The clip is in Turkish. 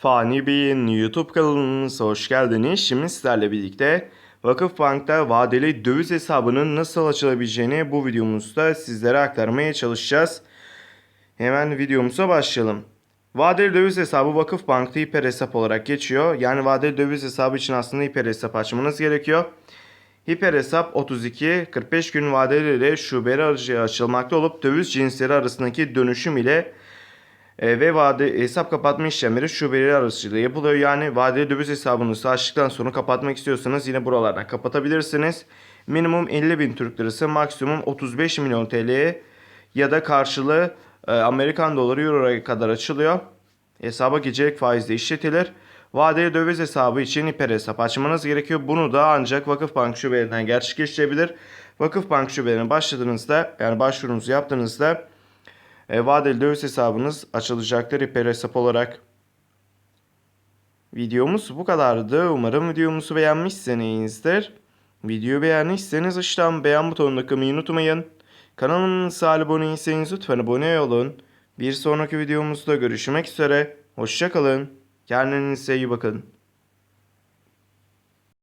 Fani Bey'in YouTube kanalınıza hoş geldiniz. Şimdi sizlerle birlikte Vakıfbank'ta vadeli döviz hesabının nasıl açılabileceğini bu videomuzda sizlere aktarmaya çalışacağız. Hemen videomuza başlayalım. Vadeli döviz hesabı Vakıfbank'ta hiper hesap olarak geçiyor. Yani vadeli döviz hesabı için aslında hiper hesap açmanız gerekiyor. Hiper hesap 32-45 gün vadeli ile şubeli aracıya açılmakta olup döviz cinsleri arasındaki dönüşüm ile e, ve vade hesap kapatma işlemleri şubeleri aracılığıyla yapılıyor. Yani vadeli döviz hesabınızı açtıktan sonra kapatmak istiyorsanız yine buralardan kapatabilirsiniz. Minimum 50 bin Türk lirası, maksimum 35 milyon TL'ye ya da karşılığı e, Amerikan doları Euro'ya kadar açılıyor. Hesaba gecelik faizle işletilir. Vadeli döviz hesabı için hiper hesap açmanız gerekiyor. Bunu da ancak Vakıfbank şubelerinden gerçekleştirebilir. Vakıfbank şubelerine başladığınızda yani başvurunuzu yaptığınızda vadeli döviz hesabınız açılacaktır hiper hesap olarak. Videomuz bu kadardı. Umarım videomuzu beğenmişsinizdir. Videoyu beğendiyseniz aşağıdan beğen butonuna kılmayı unutmayın. Kanalımıza abone değilseniz lütfen abone olun. Bir sonraki videomuzda görüşmek üzere. Hoşçakalın. Kendinize iyi bakın.